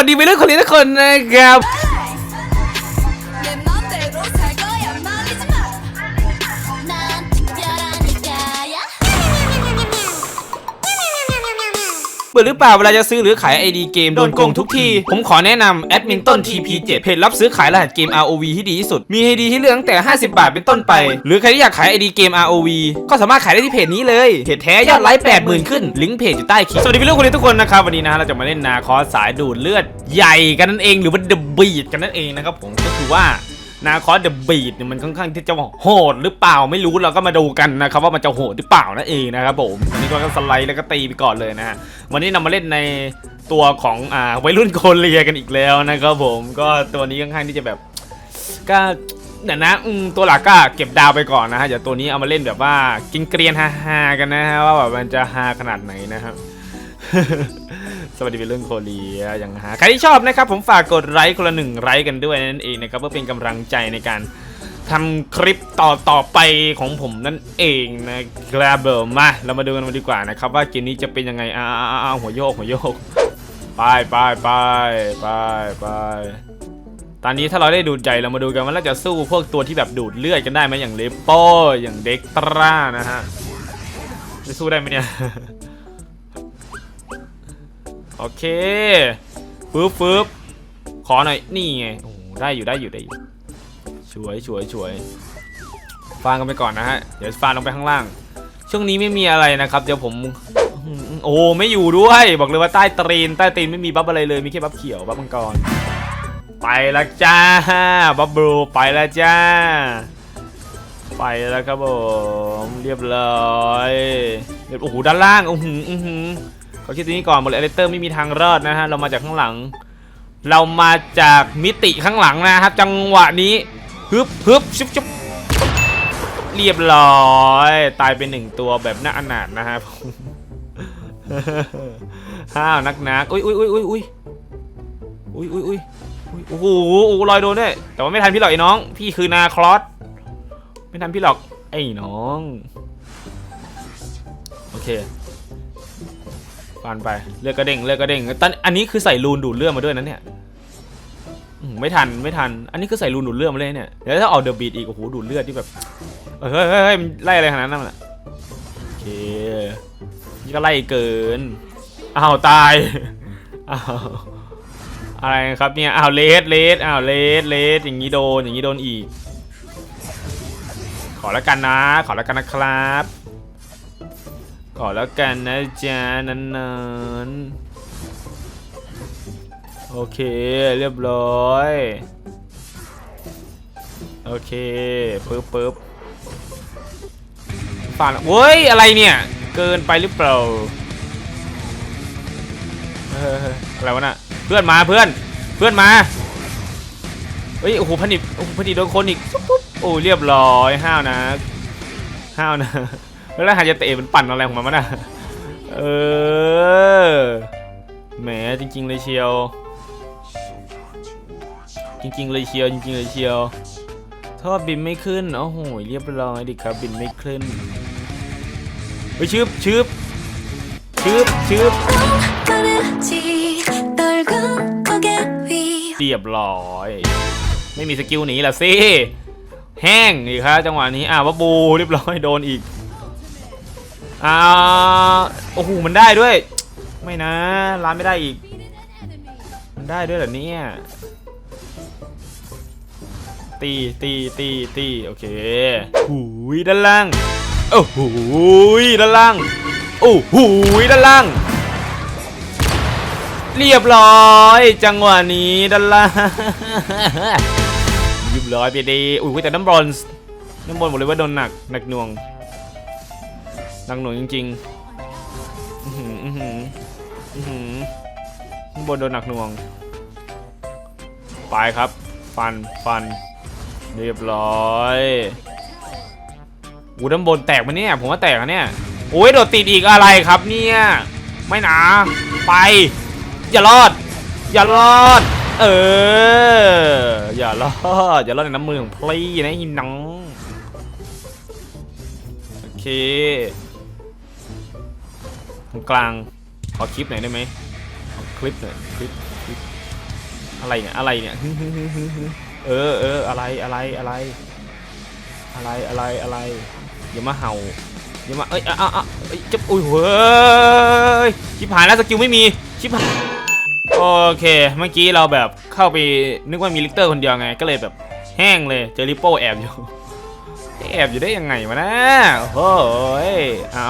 วัสดีไปเรื่องคนนี้ทุกคนนะครับ เบื่อหรือเปล่าเวลาจะซื้อหรือขาย ID เกมโดนโกงทุกที ผมขอแนะนำแอดมินต้น TP7 เพจรับซื้อขายรหัสเกม ROV ที่ดีที่สุด มี ID ที่เลือกตั้งแต่ 50 บาทเป็นต้นไป หรือใครที่อยากขาย ID เกม ROV ก็สามารถขายได้ที่เพจนี้เลยเพจแท้ยอดไลค์80,000ขึ้นลิงก์เพจอยู่ใต้คลิปสวัสดีพี่ลูกคนนี้ทุกคนนะครับวันนี้นะเราจะมาเล่นนาคอสสายดูดเลือดใหญ่กันนั่นเองหรือว่าเดอะบีดกันนั่นเองนะครับผมก็คือว่า นาคอสเดอะบีดเนี่ยมันค่อนข้างที่จะโหดหรือเปล่าไม่รู้เราก็มาดูกันนะครับว่ามันจะโหดหรือเปล่านั่นเองนะครับผมวันนี้ก็สไลด์แล้วก็ตีไปก่อนเลยนะฮะวันนี้นำมาเล่นในตัวของอ่าวัยรุ่นโคเรียกันอีกแล้วนะครับผมก็ตัวนี้ค่อนข้างที่จะแบบก็เนี่ยนะตัวหลักก็เก็บดาวไปก่อนนะฮะเดี๋ยวตัวนี้เอามาเล่นแบบว่ากินเกรียนฮาๆกันนะฮะว่าแบบมันจะฮาขนาดไหนนะครับ สวัสดีเป็นเรื่องโคเรียอย่างฮาใครที่ชอบนะครับ ผมฝากกดไลค์คนละหนึ่งไลค์กันด้วยนั่นเองนะครับเพื่อเป็นกำลังใจในการทำคลิปต่อต่อไปของผมนั่นเองนะครับเบอร์มาเรามาดูกันดีกว่านะครับว่าเกมนี้จะเป็นยังไงอ้าวหัวโยกหัวโยกไปไปไปไปไปตอนนี้ถ้าเราได้ดูดใจเรามาดูกันว่าเราจะสู้พวกตัวที่แบบดูดเลือดกันได้ไหมอย่างเลปโป้อย่างเด็กตรานะฮะจะสู้ได้ไหมเนี่ย โอเคฟืบฟืบขอหน่อยนี่ไงโอ้ได้อยู่ได้อยู่ได้อยู่ช่วยช่วยช่วยฟางกันไปก่อนนะฮะเดี๋ยวฟางลงไปข้างล่าง ช่วงนี้ไม่มีอะไรนะครับ เดี๋ยวผมโอ้ไม่อยู่ด้วย บอกเลยว่าใต้ตรีนใต้ตรีนไม่มีบัฟอะไรเลยมีแค่บัฟเขียวบัฟมังกรไปล้วจ้าบัฟบลูไปล้วจ้า ไปแล้วครับผมเรียบร้อยเรียบโอ้โหด้านล่างโอ้โหอือหือ เขาคิดตรงนี้ก่อนหมดเลยเลเตอร์ไม่มีทางรอดนะฮะ เรามาจากข้างหลัง เรามาจากมิติข้างหลังนะครับ จังหวะนี้ฮึบฮึบชุบชุบเรียบร้อย ตายไปหนึ่งตัวแบบน่าอนาถนะครับห้าวนักนักอุ้ยอุ้ยอุ้ยอุ้ยอุ้ยอุ้ยอุ้ยอุ้ยอุ้ยโอ้โหโอ้โหลอยโดนด้วยแต่ว่าไม่ทันพี่หรอกไอ้น้อง พี่คือนาคลอสไม่ทันพี่หรอกไอ้น้อง โอเค ฟันไปเลือดกระเด้งเลือดกระเด้งตอนอันนี้คือใส่รูนดูดเลือดมาด้วยนะเนี่ยไม่ทันไม่ทัน อันนี้คือใส่รูนดูดเลือดมาเลยเนี่ยเดี๋ยวถ้าเอาเดอะบีดอีกโอ้โหดูดเลือดที่แบบเฮ้ยเฮ้ยมันไล่อะไรขนาดนั้นน่ะโอเคนี่ก็ไล่เกินอ้าวตายอ้าวอะไรครับเนี่ยอ้าวเลสเลสอ้าวเลสเลสอย่างนี้โดนอย่างนี้โดนอีก ขอล้วกันนะ ขอล้วกันนะครับ ขอแล้วกันนะจ๊ะนั้นนโอเคเรียบร้อย โอเคปึ๊บปึ๊บฝานเว้ย อะไรเนี่ย เกินไปหรือเปล่าอะไรวะน่ะ เพื่อนมาเพื่อน เพื่อนมาเฮ้ย โอ้โหพันิบโอ้โหพันิบโดนคนอีกปุ๊บโอ้เรียบร้อย ห้าวนะ ห้าวนะ แล้วหายะเตะเป็นปั่นอะไรของมันนะเออแหมจริง ๆ เลยเชียว จริง ๆ เลยเชียวจริง ๆ เลยเชียวทอดบินไม่ขึ้นโอ้โหเรียบร้อยดิครับบินไม่ขึ้นไปชืบชืบชืบชืบเรียบร้อย ไม่มีสกิลหนีละสิแห้งอีกครับจังหวะนี้อ่าวับบูเรียบร้อยโดนอีก อ่าโอ้โหมันได้ด้วย ไม่นะร้านไม่ได้อีก มันได้ด้วยเหรอเนี่ยตีตีตีตีโอเคหูยด้านล่างโอ้โหยด้านล่างโอ้โหยด้านล่าง เรียบร้อย จังหวะนี้ด้านล่างเรียบร้อยไปดีอุ้ยแต่น้ำบอลน้ำบอลบอกเลยว่าโดนหนักหนักหน่วง หนักหน่วงจริงๆอื้อหืออือหืออือหือข้างบนโดนหนักหน่วง ไปครับ ฟันฟัน เรียบร้อยอู้ด้านบนแตกมาเนี่ย ผมว่าแตกนะเนี่ยโอ้ยโดดติดอีกอะไรครับเนี่ย ไม่หนา ไป อย่ารอด อย่ารอด เออ อย่ารอด อย่ารอดในน้ำมือของพลีนะฮินน้องโอเค ตรงกลางขอคลิปหน่อยได้ไหมขอคลิปหน่อยคลิปคลิปอะไรเนี่ยอะไรเนี่ยเออเอออะไรอะไรอะไร อะไรอะไรอะไรอย่ามาเห่าอย่ามาเอ้ยอะอะเอ้ยจะอุ้ยเฮ้ยชิบหายแล้วสกิลไม่มีชิบหายโอเคเมื่อกี้เราแบบเข้าไปนึกว่ามีลิกเตอร์คนเดียวไงก็เลยแบบแห้งเลยเจอริปโป้แอบอยู่แอบอยู่ได้ยังไงวะนะโอ้ยอ่า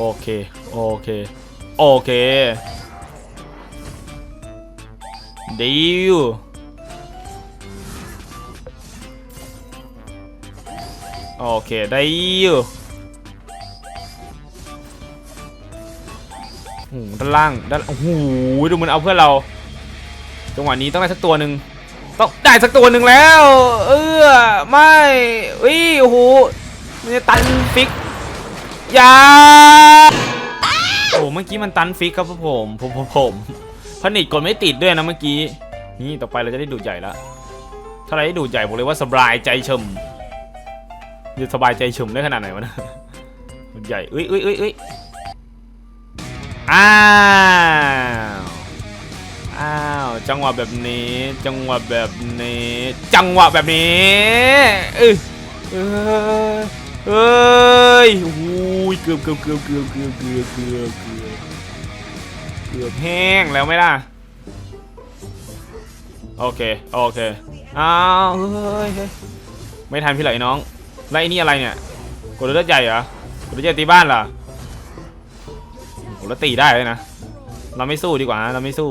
โอเค โอเค โอเค ดีวโอเค ได้อยู่โอ้โหด้านล่าง ด้าน โอ้โห ดูมันเอาเพื่อนเรา จังหวะนี้ต้องได้สักตัวหนึ่งต้องได้สักตัวหนึ่งแล้ว เออ ไม่อุ้ยโอ้โห มันจะตันฟิก อยาโอ้เมื่อกี้มันตันฟิกครับผมผมผมผมผนิตกดไม่ติดด้วยนะเมื่อกี้ นี่ต่อไปเราจะได้ดูดใหญ่ละถ้าเราได้ดูดใหญ่บอกเลยว่าสบายใจชมจะสบายใจชมได้ขนาดไหนวะนะใหญ่เอ้ยเอ้ยเอ้ยเอ้ยอ้าวอ้าวจังหวะแบบนี้ จังหวะแบบนี้ จังหวะแบบนี้เออ เอ้ยโอ้ยเกือบเกือบเกือบเกือบเกือบเกือบเกือบเกือบเกือบแห้งแล้วไหมล่ะ โอเค โอเค อ้าวเฮ้ยไม่ทันพี่ไหลน้องแล้วไอ้นี่อะไรเนี่ย กดเลือดใหญ่เหรอกดเลือดใหญ่ตีบ้านเหรอโหแล้วตีได้เลยนะ เราไม่สู้ดีกว่าเราไม่สู้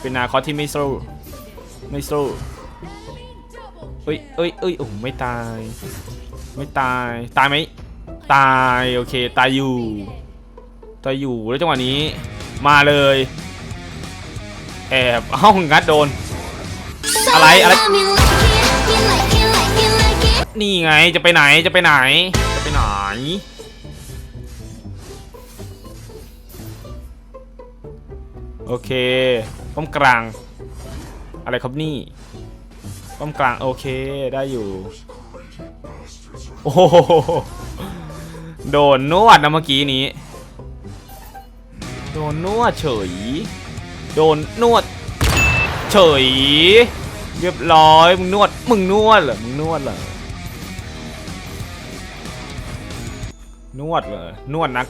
เป็นนาคอสที่ไม่สู้ ไม่สู้เอ้ยเอ้ยเอ้ยโอ้ไม่ตาย ไม่ตาย ตายไหม ตาย โอเค ตายอยู่ ตายอยู่ แล้วจังหวะนี้ มาเลย แอบเอ้างัดโดน อะไร อะไร นี่ไง จะไปไหน จะไปไหน จะไปไหน โอเคป้อมกลาง อะไรครับนี่ป้อมกลาง โอเค ได้อยู่ อ้โหโดนนวดนะเมื่อกี้นี้ โดนนวดเฉย โดนนวด เฉย เรียบร้อยมึงนวด มึงนวดเหรอ มึงนวดเหรอ นวดเหรอ นวดนัก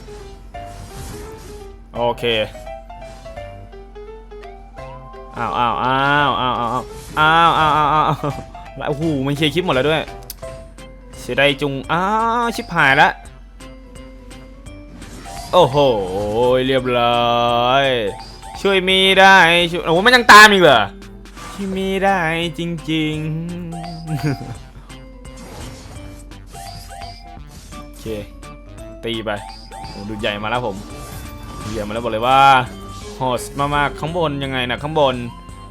โอเค อ้าวอ้าวอ้าวอ้าวอ้าวอ้าวอ้าวอ้าวอ้าวแล้วโอ้โหมันเคลียร์คลิปหมดแล้วด้วย สียดายจุงอ้าชิบหายละโอ้โหเรียบร้อยช่วยมีได้ช่วยโอ้โหมันยังตามอีกเหรอที่มีได้จริงๆโอเคตีไปโอ้ดูใหญ่มาแล้วผมดูใหญ่มาแล้วบอกเลยว่าโหดมากๆข้างบนยังไงนะข้างบน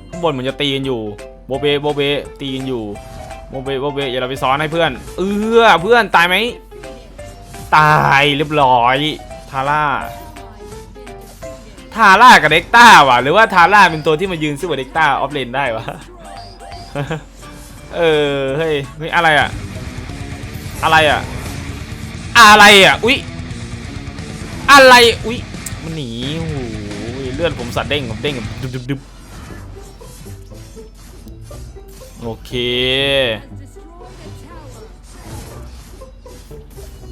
ข้างบนเหมือนจะตีกันอยู่โบเบโบเบตีกันอยู่ โบเบโบเบอย่าเราไปซ้อนให้เพื่อน เออเพื่อนตายไหมตายเรียบร้อยทาร่าทาร่ากับเด็กต้าว่ะหรือว่าทาร่าเป็นตัวที่มายืนสู้กับเด็กต้าออฟเลนได้วะเออเฮ้ยเฮ้ยอะไรอะอะไรอะอะไรอะอุ๊ยอะไรอุ๊ยมันหนีโอ้โหเลือดผมสัตว์เด้งผมเด้งแบบดึบดึบดึบ โอเค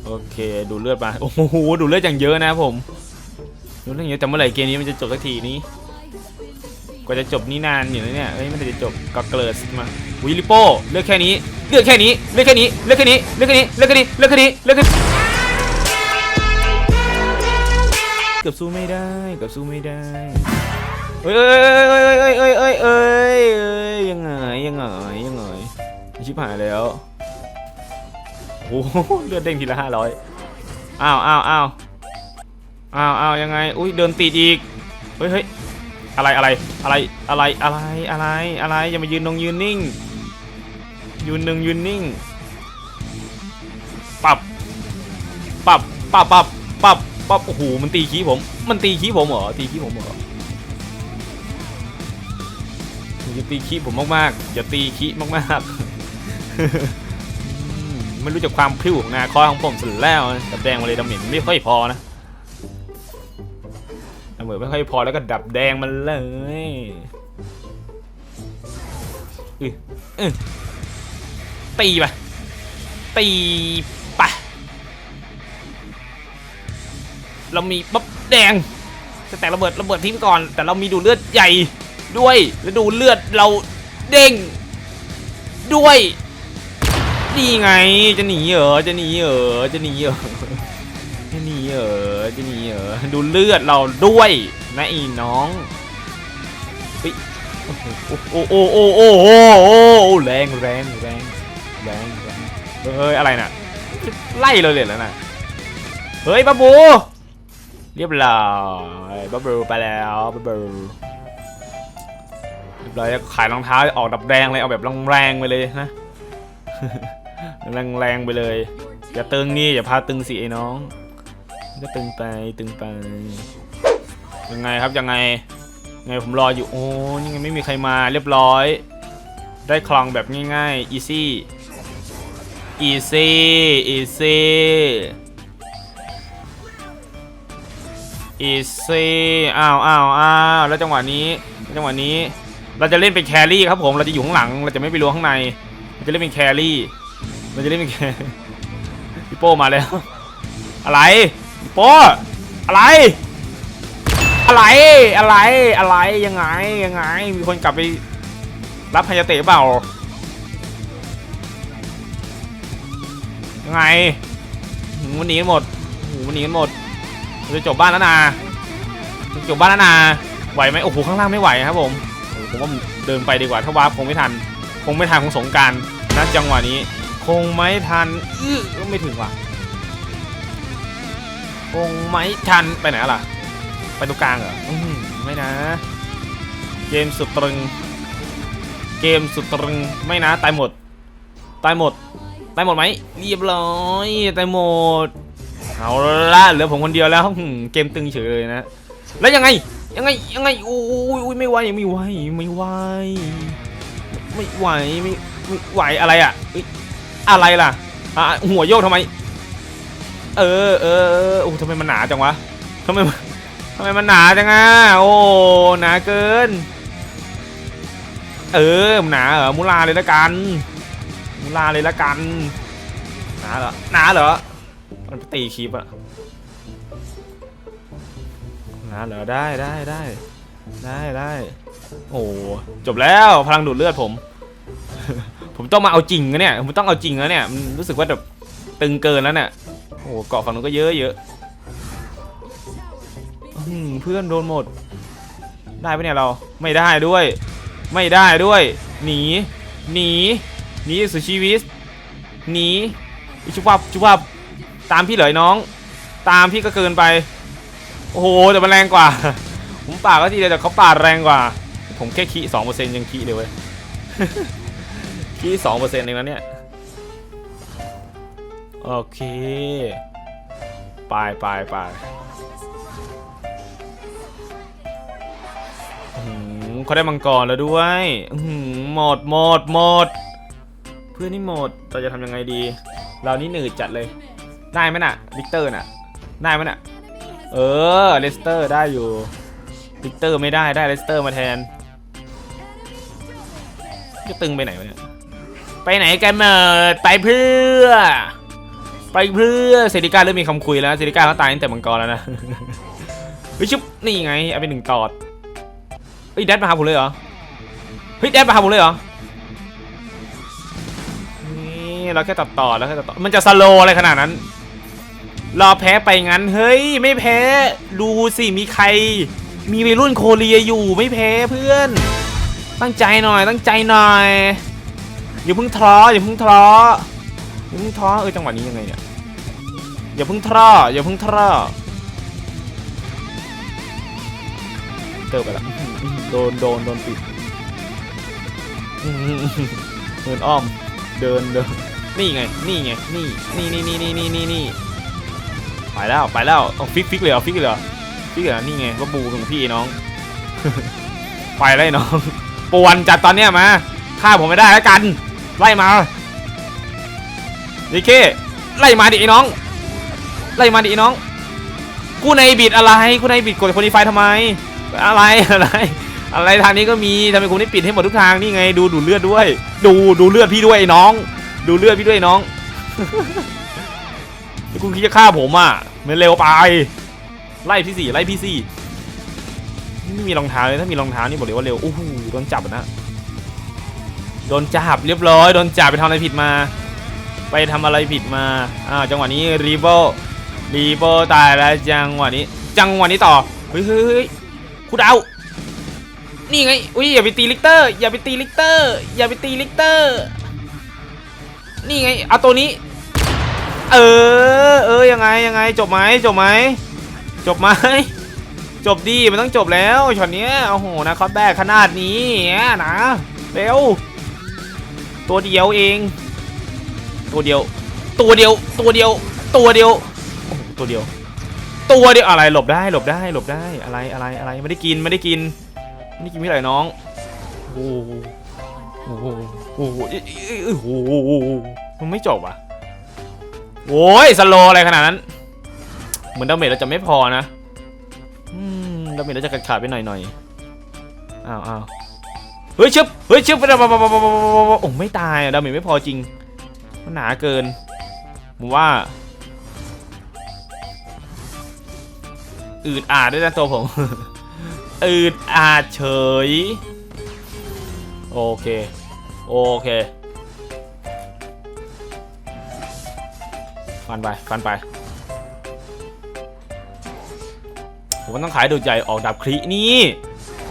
โอเค ดูเลือดไปโอ้โห ดูเลือดอย่างเยอะนะผม ดูเลือดเยอะแต่เมื่อไหร่เกมนี้มันจะจบสักทีนี้กว่าจะจบนี่นานอยู่นะเนี่ยเฮ้ยมันจะจบก็เกลิดมาวิลิโปเลือกแค่นี้ เลือดแค่นี้ เลือดแค่นี้ เลือดแค่นี้ เลือดแค่นี้ เลือดแค่นี้ เลือดแค่นี้ เลือดแค่เกือบสู้ไม่ได้เกือบสู้ไม่ได้ เอ้ยเอ้ยเอ้ยเอ้ยเอ้ยเอ้ยเอ้ยยังไงยังไงยังไงชิบหายแล้วโอ้โหเลือดเด้งทีละห้าร้อยอ้าวอ้าวอ้าวอ้าวอ้าวยังไง อุ้ยเดินติดอีก เฮ้ยเฮ้ยอะไรอะไรอะไรอะไรอะไรอะไรอะไรอย่ามายืนตรงยืนนิ่ง ยืนหนึ่งยืนนิ่ง ปับ ปับปับปับปับปับโอ้โหมันตีขี้ผม มันตีขี้ผมเหรอตีขี้ผมเหรอ อย่าตีขี้ผมมากๆอย่าตีขี้มากๆไม่รู้จักความพิ้วของนาคอยของผมสุดแล้วนะแต่แดงมาเลยดำเหม็นไม่ค่อยพอนะดระเบิดไม่ค่อยพอแล้วก็ดับแดงมันเลยตีไปตีไปเรามีบ๊อบแดงจะแต่ระเบิดระเบิดทิ้งก่อน แต่เรามีดูเลือดใหญ่ ด้วยแล้วดูเลือดเราเด้ง ด้วยนี่ไงจะหนีเหรอจะหนีเหรอจะหนีเหรอจะหนีเหรอจะหนีเหรอดูเลือดเราด้วยนะไอ้น้องโอ้โอ้โอ้โอ้โอ้โอ้โอ้แรงแรงแรงแรงแรงเฮ้ยอะไรน่ะไล่เราเลยแล้วน่ะเฮ้ยบับบูเรียบร้อยบับบูไปแล้วบับบู เรียบร้อยขายรองเท้าออกดับแดงเลยเอาแบบแรงๆไปเลยนะแรงๆไปเลยอย่าตึงนี่อย่าพาตึงสิไอ้น้อง ก็ตึงไปตึงไปยังไงครับยังไงยังไงผมรออยู่โอ้ยังไงไม่มีใครมาเรียบร้อย ได้คลองแบบง่ายๆ easy easy easy easy อ้าวอ้าวอ้าวแล้วจังหวะนี้จังหวะนี้ เราจะเล่นเป็นแครี่ครับผม เราจะอยู่ข้างหลัง เราจะไม่ไปล้วงข้างในเราจะเล่นเป็นแครี่มันจะได้เป็นแค่พี่โป้มาแล้ว อะไรพี่โป้อะไร อะไร อะไร อะไร ยังไง ยังไง มีคนกลับไปรับพยาเตะเปล่า ยังไงหูมันหนีกันหมดหูมันหนีกันหมดจะจบบ้านแล้วนะจบบ้านแล้วนะไหวไหมโอ้โห ข้างล่างไม่ไหวครับผม ผมว่าเดินไปดีกว่าถ้าวาร์ปคงไม่ทัน คงไม่ทันของสงการนะจังหวะนี้ คงไม่ทันอื้อไม่ถึงว่ะคงไม่ทันไปไหนล่ะ ไปตรงกลางเหรออื้อหือไม่นะ เกมสุดตรึง เกมสุดตรึงไม่นะตายหมดตายหมดตายหมดไหมเรียบร้อยตายหมดเอาละเหลือผมคนเดียวแล้วเกมตึงเฉยเลยนะ แล้วยังไง ยังไงยังไงโอ้ยโอ้ยไม่ไหวไม่ไหวไม่ไหวไม่ไหวไม่ไม่ไหวอะไรอะเอ้ยอะไรล่ะอะหัวโยกทำไม เออเออโอ้ทำไมมันหนาจังวะทำไมทำไมมันหนาจังอะโอ้หนาเกิน เออหนาเหรอมุลาเลยละกันมุลาเลยละกันหนาเหรอหนาเหรอมันไปตีคลิปอะาเหรอได้ได้ได้ได้ได้โอ้จบแล้วพลังดูดเลือดผม ผมต้องมาเอาจริงนะเนี่ยผมต้องเอาจริงแล้วเนี่ยมันรู้สึกว่าแบบตึงเกินแล้วเนี่ยโอ้โหเกาะฝั่งนู้นก็เยอะเยอะเพื่อนโดนหมด ได้ปะเนี่ยเราไม่ได้ด้วย ไม่ได้ด้วย หนีหนีหนีสุชีวิตหนีชุบวับชุบวับตามพี่เหลยน้อง ตามพี่ก็เกินไป โอ้โหแต่มันแรงกว่า ผมป่าดก็ทีเดียวแต่เขาป่าดแรงกว่า ผมแค่คีสองเปอร์เซ็นต์ยังคีเลยเว้ยคีสองเปอร์เซ็นต์เองนะเนี่ยโอเคไปไปไปเขาได้มังกรแล้วด้วยหมดหมดหมดเพื่อนนี่หมดเราจะทำยังไงดี เรานี่หนืดจัดเลย ได้ไหมน่ะลิกเตอร์น่ะ ได้ไหมน่ะ เออเลสเตอร์ได้อยู่ลิกเตอร์ไม่ได้ได้เลสเตอร์มาแทนจะตึงไปไหนวะเนี่ยไปไหนกันเมิดไปเพื่อ ไปเพื่อเซริก้าเริ่มมีคำคุยแล้วเซริก้าเขาตายตั้งแต่มังกรแล้วนะเฮ้ยชุบนี่ไงเอาไปหนึ่งตอดเฮ้ยแดดมาหาผมเลยเหรอเฮ้ยแดดมาหาผมเลยเหรอนี่เราแค่ตัดต่อแล้วแค่ตัดต่อมันจะสโลอะไรขนาดนั้น รอแพ้ไปงั้น เฮ้ย ไม่แพ้ ดูสิ มีใคร มีวัยรุ่นโคเรียอยู่ไม่แพ้เพื่อน ตั้งใจหน่อย ตั้งใจหน่อยอย่าเพิ่งท้ออย่าเพิ่งท้ออย่าเพิ่งท้อเออจังหวะนี้ยังไงเนี่ยอย่าเพิ่งท้ออย่าเพิ่งท้อเติบไปละโดนโดนโดนปิดอื้อหือเดินอ้อมเดินเดินนี่ไง นี่ไง นี่ นี่นี่นี่นี่นี่นี่ ไปแล้วไปแล้วเอาฟิกฟิกเลยเหรอฟิกเลยเหรอฟิกเลยเหรอนี่ไงว่าบูของพี่น้อง ไปไล่น้องปวนจัดตอนเนี้ยมาฆ่าผมไม่ได้แล้วกัน ไล่มาดิเคไล่มาดิไอ้น้อง ไล่มาดิไอ้น้อง กูในบิดอะไรกูในบิดกดคนดีไฟทำไม อะไรอะไร อะไรทางนี้ก็มีทำไมคุณไม่ปิดให้หมดทุกทางนี่ไง ดูดูเลือดด้วย ดูดูเลือดพี่ด้วยไอ้น้อง ดูเลือดพี่ด้วยไอ้น้ กูคุณคิดจะฆ่าผมอะมันเร็วไปไล่พี่สี่ไล่พี่สี่ไม่มีรองเท้าเลยถ้ามีรองเท้านี่บอกเลยว่าเร็วโอ้โหโดนจับนะโดนจับเรียบร้อยโดนจับไปทำอะไรผิดมา ไปทำอะไรผิดมาอ้าจังหวะนี้รีโบรีโบตายแล้วจังหวะนี้ จังหวะนี้ต่อเฮ้ยเฮ้ยเฮ้ยคุณเอานี่ไงอุ้ยอย่าไปตีลิกเตอร์อย่าไปตีลิกเตอร์อย่าไปตีลิกเตอร์นี่ไงเอาตัวนี้ เออ เออยังไงยังไงจบไหมจบไหมจบไหมจบดีมันต้องจบแล้วช็อตนี้โอ้โหนะคอตแบกขนาดนี้นะเร็วตัวเดียวเอง ตัวเดียว ตัวเดียว ตัวเดียว ตัวเดียวตัวเดียว ตัวเดียวอะไรหลบได้หลบได้หลบได้อะไรอะไรอะไรไม่ได้กินไม่ได้กินไม่ได้กินพี่ไหลน้องโอ้โหโอ้โหโอ้โหโอ้โหมันไม่จบอะ โอ้ยสโลอะไรขนาดนั้น เหมือนดาเมจเราจะไม่พอนะดาเมจเราจะขาดขาไปหน่อยหน่อยอ้าวอ้าวเฮ้ยชึบเฮ้ยชึบไปแล้วโอ้ไม่ตายอะดาเมจไม่พอจริง มันหนาเกินผมว่าอืดอาดด้วยนะตัวผมอืดอาดเฉย โอเค โอเค ฟันไปฟันไปผมต้องขายดูดใหญ่ออกดับคลินี่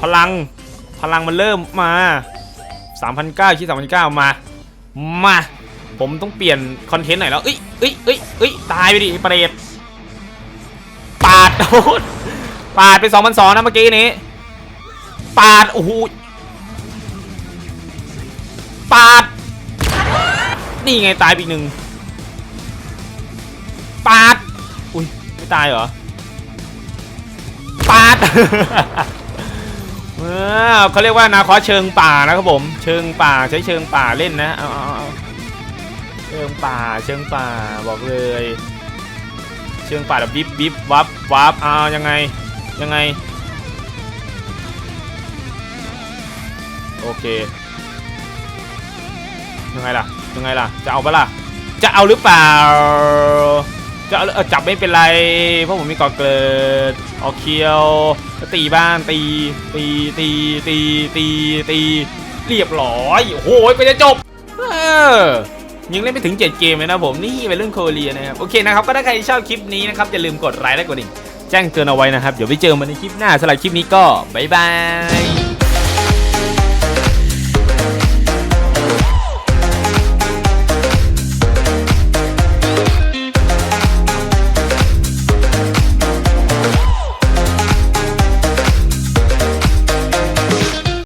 พลังพลังมันเริ่มมา3,900ชิ้น3,900มา มา ผมต้องเปลี่ยนคอนเทนต์หน่อยแล้วเอ้ยเอ้ยเอ้ยเอ้ยตายไปดิไอ้เปรตปาดโอ้ปาดไป2,200นะเมื่อกี้นี้ ปาดโอ้โหปาด นี่ไงตายไปอีกหนึ่ง อุ้ยไม่ตายเหรอปาดเขาเรียกว่านาคอเชิงป่านะครับผม เชิงป่าใช้เชิงป่าเล่นนะเออเอาเชิงป่าเชิงป่าบอกเลย เชิงป่าแบบบิบบิบวับวับเอายังไงยังไง โอเคยังไงล่ะยังไงล่ะ จะเอาปะล่ะ จะเอาหรือเปล่า จะเออจับไม่เป็นไร เพราะผมมีกอเกิดออกเคียวก็ตีบ้านตี ตีตีตีตีตีเรียบร้อยโอ้โหก็จะจบเออยังเล่นไม่ถึง 7 เกมเลยนะผมนี่เป็นเรื่องโคเรียนะครับโอเคนะครับก็ถ้าใครชอบคลิปนี้นะครับอย่าลืมกดไลค์และกดดิ่งแจ้งเตือนเอาไว้นะครับเดี๋ยวไปเจอกันในคลิปหน้าสำหรับคลิปนี้ก็บ๊ายบาย